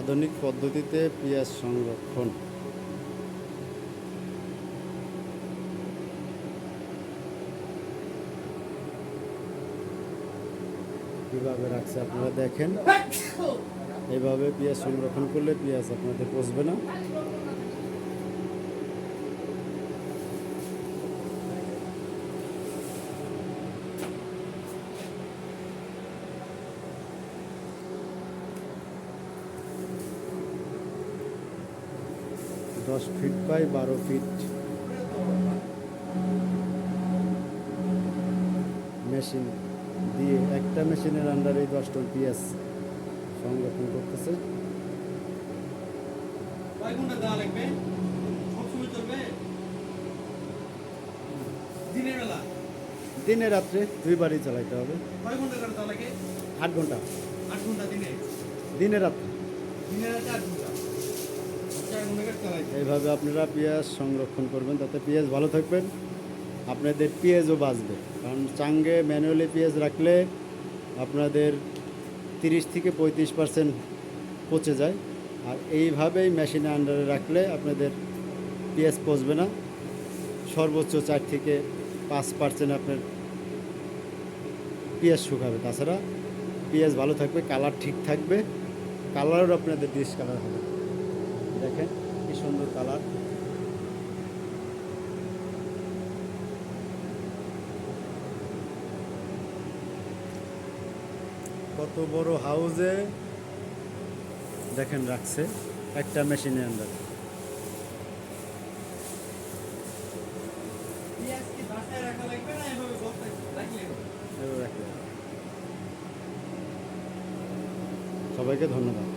আধুনিক পদ্ধতিতে পেঁয়াজ সংরক্ষণ। কীভাবে রাখছে আপনারা দেখেন। এভাবে পেঁয়াজ সংরক্ষণ করলে পেঁয়াজ আপনাদের পচবে না। দশ ফিট বাই বারো ফিট মেশিন দিয়ে একটা মেশিনের আন্ডারে দশ টন পেঁয়াজ সংরক্ষণ করতেছে। দিনে রাত্রে দুইবারই চালাইতে হবে। আট ঘণ্টা। দিনে? দিনে রাত্রে। দিনে রাতে আট ঘণ্টা চার ঘণ্টা করে চালাইতে এইভাবে আপনারা পেঁয়াজ সংরক্ষণ করবেন, তাতে পেঁয়াজ ভালো থাকবেন। আপনাদের পেঁয়াজও বাঁচবে। কারণ চাঙ্গে ম্যানুয়ালি পেঁয়াজ রাখলে আপনাদের তিরিশ থেকে পঁয়ত্রিশ পার্সেন্ট পচে যায়। আর এইভাবেই মেশিনে আন্ডারে রাখলে আপনাদের পেঁয়াজ পচবে না। সর্বোচ্চ চার থেকে পাঁচ পার্সেন্ট আপনার পেঁয়াজ শুকাবে। তাছাড়া পেঁয়াজ ভালো থাকবে, কালার ঠিক থাকবে। কালারও আপনাদের ডিশ কালার হবে। দেখেন কি সুন্দর কালার। কত বড় হাউজে দেখেন রাখছে একটা মেশিনের আন্ডারে। সবাইকে ধন্যবাদ।